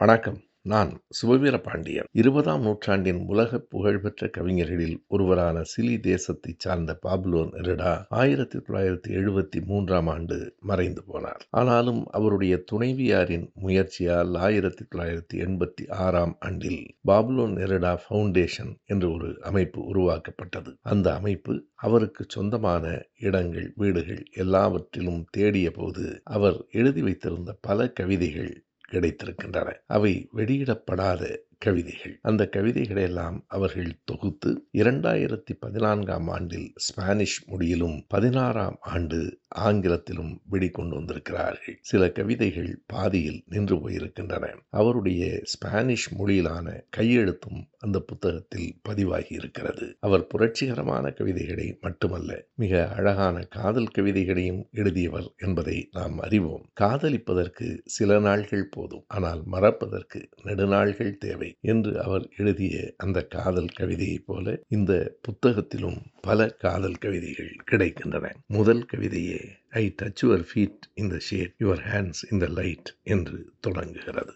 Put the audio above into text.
வணக்கம். நான் சுபவீர பாண்டியன் இருபதாம் நூற்றாண்டின் உலக புகழ்பெற்ற கவிஞர்களில் ஒருவரான சிலி தேசத்தை சார்ந்த பாப்லோ நெருடா ஆயிரத்தி தொள்ளாயிரத்தி எழுபத்தி மூன்றாம் ஆண்டு மறைந்து போனார். ஆனாலும் அவருடைய துணைவியாரின் முயற்சியால் ஆயிரத்தி தொள்ளாயிரத்தி எண்பத்தி ஆறாம் ஆண்டில் பாப்லோ நெருடா ஃபவுண்டேஷன் என்ற ஒரு அமைப்பு உருவாக்கப்பட்டது. அந்த அமைப்பு அவருக்கு சொந்தமான இடங்கள் வீடுகள் எல்லாவற்றிலும் தேடிய போது அவர் எழுதி வைத்திருந்த பல கவிதைகள் கிடைத்திருக்கின்றன. அவை வெளியிடப்படாத. கவிதைகள். அந்த கவிதைகளை எல்லாம் அவர்கள் தொகுத்து இரண்டாயிரத்தி பதினான்காம் ஆண்டில் ஸ்பானிஷ் மொழியிலும் பதினாறாம் ஆண்டு ஆங்கிலத்திலும் வெளிக்கொண்டு வந்திருக்கிறார்கள். சில கவிதைகள் பாதியில் நின்று போயிருக்கின்றன. அவருடைய ஸ்பானிஷ் மொழியிலான கையெழுத்தும் அந்த புத்தகத்தில் பதிவாகி இருக்கிறது. அவர் புரட்சிகரமான கவிதைகளை மட்டுமல்ல மிக அழகான காதல் கவிதைகளையும் எழுதியவர் என்பதை நாம் அறிவோம். காதலிப்பதற்கு சில நாள்கள் போதும் ஆனால் மறப்பதற்கு நெடுநாள்கள் தேவை. என்று அவர் எழுதிய அந்த காதல் கவிதையைப் போல இந்த புத்தகத்திலும் பல காதல் கவிதைகள் கிடைக்கின்றன. முதல் கவிதையே I touch your feet in the shade your hands in the light என்று தொடங்குகிறது.